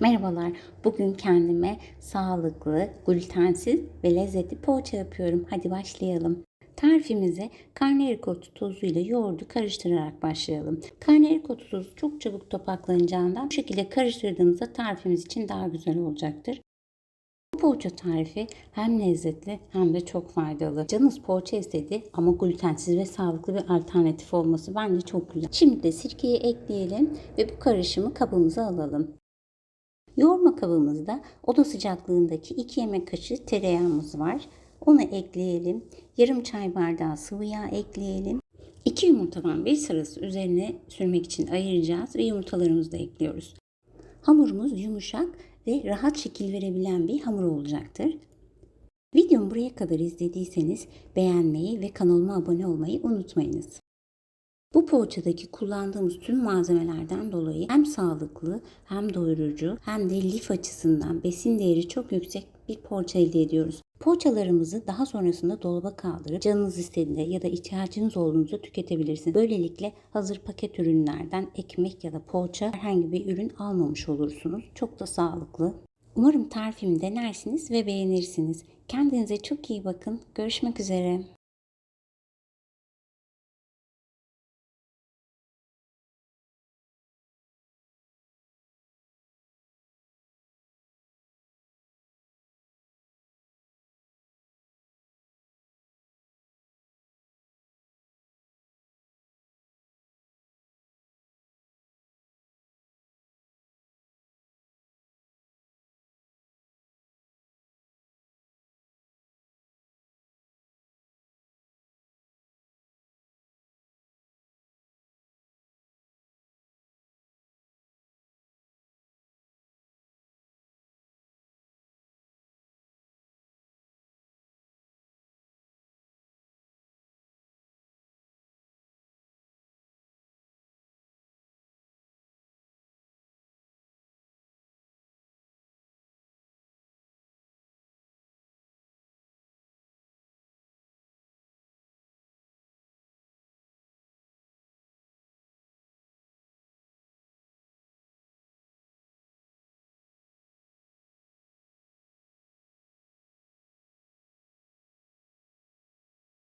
Merhabalar. Bugün kendime sağlıklı, glutensiz ve lezzetli poğaça yapıyorum. Hadi başlayalım. Tarifimize karnıyarık otu tozu ile yoğurdu karıştırarak başlayalım. Karnıyarık otu tozu çok çabuk topaklanacağından bu şekilde karıştırdığımızda tarifimiz için daha güzel olacaktır. Bu poğaça tarifi hem lezzetli hem de çok faydalı. Canınız poğaça istedi ama glutensiz ve sağlıklı bir alternatif olması bence çok güzel. Şimdi de sirkeyi ekleyelim ve bu karışımı kabımıza alalım. Yoğurma kabımızda oda sıcaklığındaki 2 yemek kaşığı tereyağımız var. Onu ekleyelim. Yarım çay bardağı sıvı yağ ekleyelim. 2 yumurtadan bir sırası üzerine sürmek için ayıracağız ve yumurtalarımızı da ekliyoruz. Hamurumuz yumuşak ve rahat şekil verebilen bir hamur olacaktır. Videomu buraya kadar izlediyseniz beğenmeyi ve kanalıma abone olmayı unutmayınız. Bu poğaçadaki kullandığımız tüm malzemelerden dolayı hem sağlıklı hem doyurucu hem de lif açısından besin değeri çok yüksek bir poğaça elde ediyoruz. Poğaçalarımızı daha sonrasında dolaba kaldırıp canınız istediğinde ya da ihtiyacınız olduğunda tüketebilirsiniz. Böylelikle hazır paket ürünlerden ekmek ya da poğaça herhangi bir ürün almamış olursunuz. Çok da sağlıklı. Umarım tarifimi denersiniz ve beğenirsiniz. Kendinize çok iyi bakın. Görüşmek üzere.